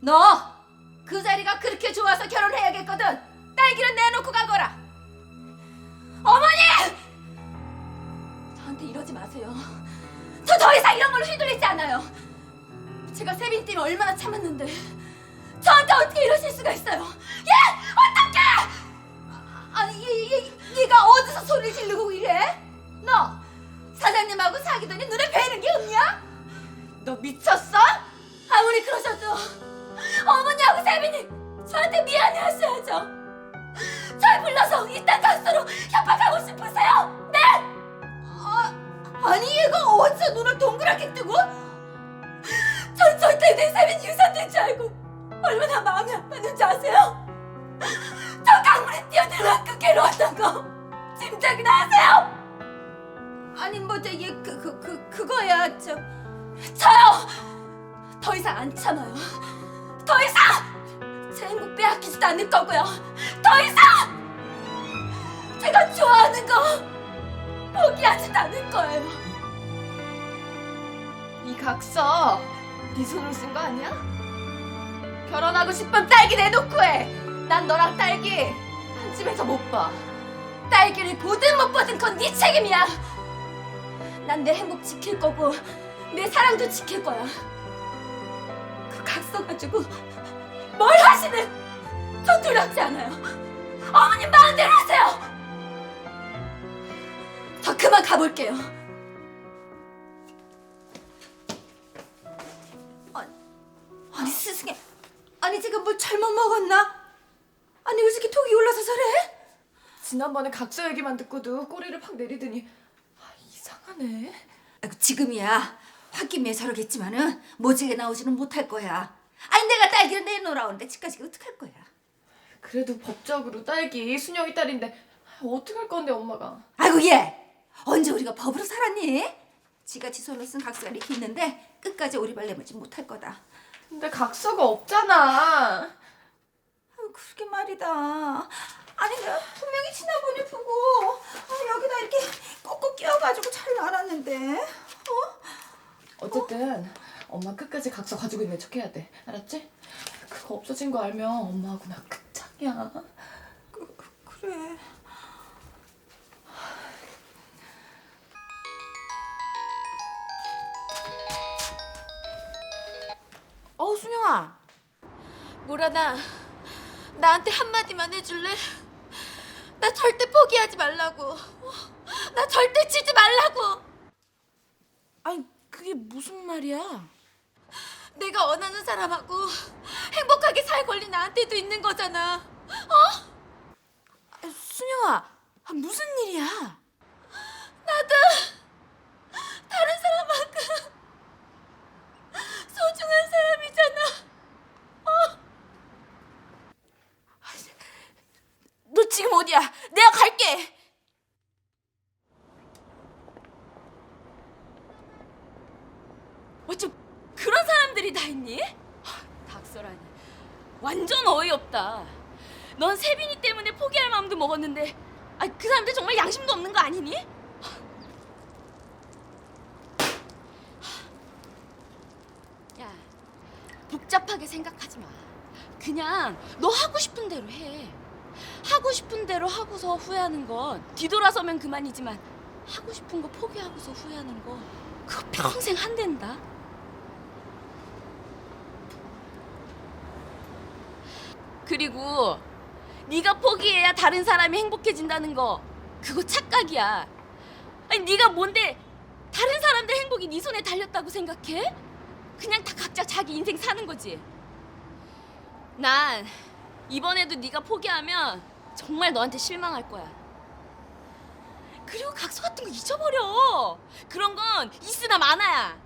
너 그 자리가 그렇게 좋아서 결혼해야겠거든. 딸기는 내놓고 가거라. 어머니! 저한테 이러지 마세요. 저 더 이상 이런 걸로 휘둘리지 않아요. 제가 세빈 때문에 얼마나 참았는데 저한테 어떻게 이러실 수가 있어요? 예! 아니 얘가 어디서 눈을 동그랗게 뜨고? 전 절대 내 세빈 유산된 줄 알고 얼마나 마음이 아팠는지 아세요? 저 강물에 뛰어들어가 그 괴로웠던 거 짐작이나 하세요? 아니 뭐저얘그 그 그 그거야 저 저요 더 이상 안 참아요 더 이상 제 행복 빼앗기지도 않을 거고요 더 이상 제가 좋아하는 거 포기하지도 않을 거예요 이 각서 네 손으로 쓴 거 아니야? 결혼하고 싶으면 딸기 내놓고 해. 난 너랑 딸기 한 집에서 못 봐. 딸기를 보든 못 보든 그건 네 책임이야. 난 내 행복 지킬 거고 내 사랑도 지킬 거야. 그 각서 가지고 뭘 하시든 저 두렵지 않아요. 어머님 마음대로 하세요. 저 그만 가볼게요. 아니, 아니 스승님, 아니 제가 뭘 잘못 먹었나? 아니 왜 이렇게 톡이 올라서 저래? 지난번에 각서 얘기만 듣고도 꼬리를 팍 내리더니 아, 이상하네. 아이고, 지금이야 홧김에 저러겠지만은 모질게 나오지는 못할 거야. 아니 내가 딸기를 내놓으라는데 집까지 어떡할 거야? 그래도 법적으로 딸기 순영이 딸인데 어떡할 건데 엄마가. 아이고 얘 언제 우리가 법으로 살았니? 지가 지 손으로 쓴 각서가 이렇게 있는데 끝까지 오리발 내밀지 못할 거다. 근데 각서가 없잖아. 아유 그러게 말이다. 아니 내가 분명히 지나보니 보고 아, 여기다 이렇게 꼭꼭 끼워가지고 잘 말았는데. 어? 어쨌든 엄마 끝까지 각서 가지고 있는 척 해야 돼. 알았지? 그거 없어진 거 알면 엄마하고 나 끝장이야. 그, 그, 그래. 순영아. 뭐라나 나한테 한마디만 해줄래? 나 절대 포기하지 말라고. 어, 나 절대 치지 말라고. 아니 그게 무슨 말이야? 내가 원하는 사람하고 행복하게 살 권리 나한테도 있는 거잖아. 어? 아, 순영아 아, 무슨 일이야? 나도 다른 사람만큼 소중한 사람이잖아. 너 지금 어디야? 내가 갈게. 어쩜 그런 사람들이 다 있니? 닥서라니 완전 어이없다 넌 세빈이 때문에 포기할 마음도 먹었는데 아, 그 사람들 정말 양심도 없는 거 아니니? 야 복잡하게 생각하지 마 그냥 너 하고 싶은 대로 해 하고 싶은 대로 하고서 후회하는 건 뒤돌아서면 그만이지만 하고 싶은 거 포기하고서 후회하는 거 그거 평생 한댄다. 그리고 네가 포기해야 다른 사람이 행복해진다는 거 그거 착각이야. 아니 네가 뭔데 다른 사람들 행복이 네 손에 달렸다고 생각해? 그냥 다 각자 자기 인생 사는 거지. 난 이번에도 네가 포기하면 정말 너한테 실망할 거야. 그리고 각서 같은 거 잊어버려. 그런 건 있으나 마나야.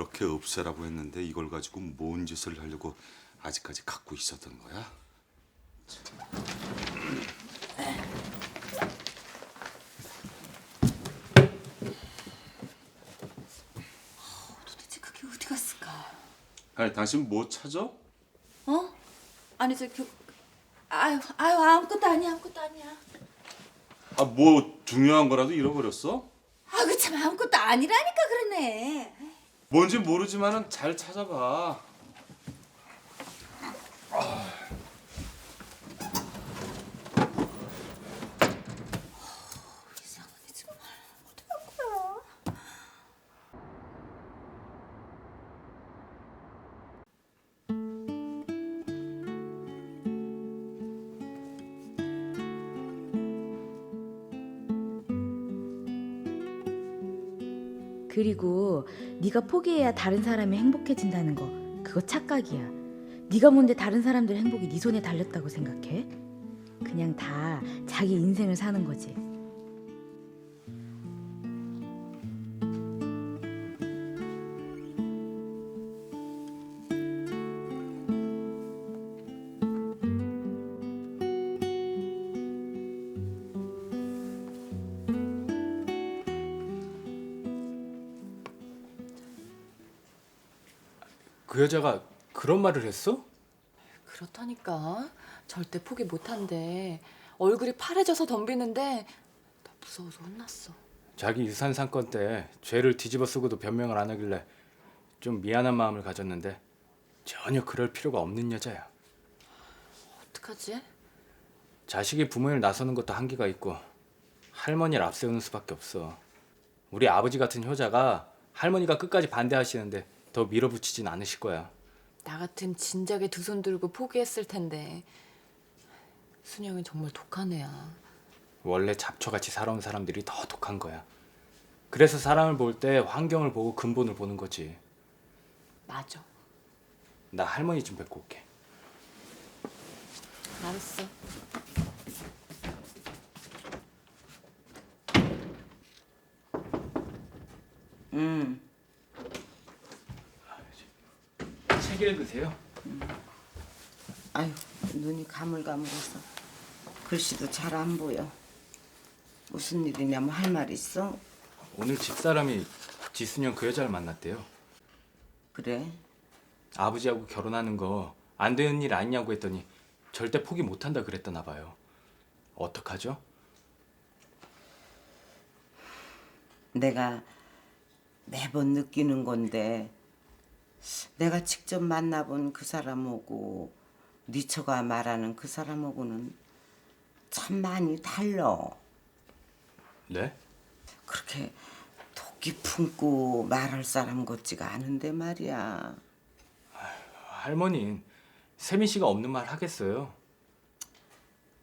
그렇게 없애라고 했는데 이걸 가지고 뭔 짓을 하려고 아직까지 갖고 있었던 거야? 아, 도대체 그게 어디 갔을까? 아니 당신 뭐 찾아? 어? 아니 저 교... 아유 아유 아무것도 아니야 아무것도 아니야. 아 뭐 중요한 거라도 잃어버렸어? 아그 참 아무것도 아니라니까 그러네. 뭔지 모르지만은 잘 찾아봐. 그리고 네가 포기해야 다른 사람이 행복해진다는 거 그거 착각이야. 네가 뭔데 다른 사람들 행복이 네 손에 달렸다고 생각해? 그냥 다 자기 인생을 사는 거지. 그 여자가 그런 말을 했어? 그렇다니까 절대 포기 못한대. 얼굴이 파래져서 덤비는데 나 무서워서 혼났어. 자기 유산 사건 때 죄를 뒤집어 쓰고도 변명을 안 하길래 좀 미안한 마음을 가졌는데 전혀 그럴 필요가 없는 여자야. 어떡하지? 자식이 부모를 나서는 것도 한계가 있고 할머니를 앞세우는 수밖에 없어. 우리 아버지 같은 효자가 할머니가 끝까지 반대하시는데 더 밀어붙이진 않으실 거야. 나 같으면 진작에 두 손 들고 포기했을 텐데. 순영이 정말 독한 애야. 원래 잡초같이 살아온 사람들이 더 독한 거야. 그래서 사람을 볼 때 환경을 보고 근본을 보는 거지. 맞아. 나 할머니 좀 뵙고 올게. 알았어. 응. 책 읽으세요? 아유, 눈이 가물가물해서 글씨도 잘 안 보여. 무슨 일이냐면 할 말 있어? 오늘 집사람이 지순영 그 여자를 만났대요. 그래? 아버지하고 결혼하는 거 안 되는 일 아니냐고 했더니 절대 포기 못한다 그랬다나 봐요. 어떡하죠? 내가 매번 느끼는 건데 내가 직접 만나본 그 사람하고 니처가 말하는 그 사람하고는 참 많이 달라. 네? 그렇게 토끼 품고 말할 사람 같지가 않은데 말이야. 할머니 세민 씨가 없는 말 하겠어요.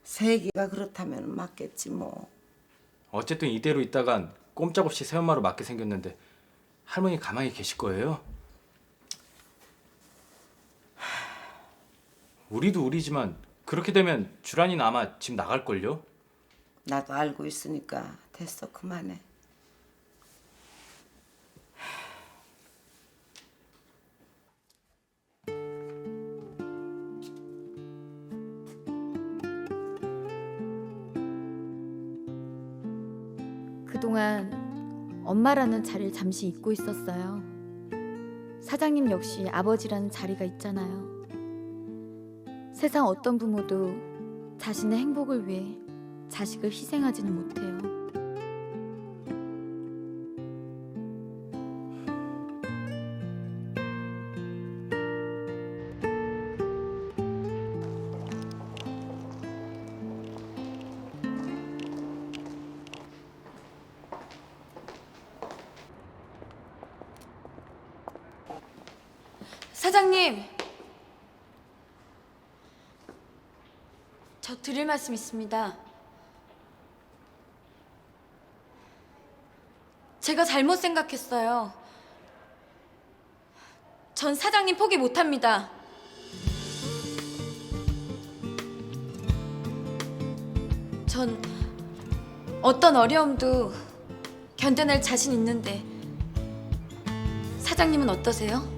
세기가 그렇다면 맞겠지 뭐. 어쨌든 이대로 있다간 꼼짝없이 새엄마로 맞게 생겼는데 할머니 가만히 계실 거예요? 우리도 우리지만 그렇게 되면 주란이는 아마 집 나갈걸요? 나도 알고 있으니까 됐어 그만해. 그동안 엄마라는 자리를 잠시 잊고 있었어요. 사장님 역시 아버지라는 자리가 있잖아요. 세상 어떤 부모도 자신의 행복을 위해 자식을 희생하지는 못해요. 사장님, 저 드릴 말씀 있습니다. 제가 잘못 생각했어요. 전 사장님 포기 못합니다. 전 어떤 어려움도 견뎌낼 자신 있는데 사장님은 어떠세요?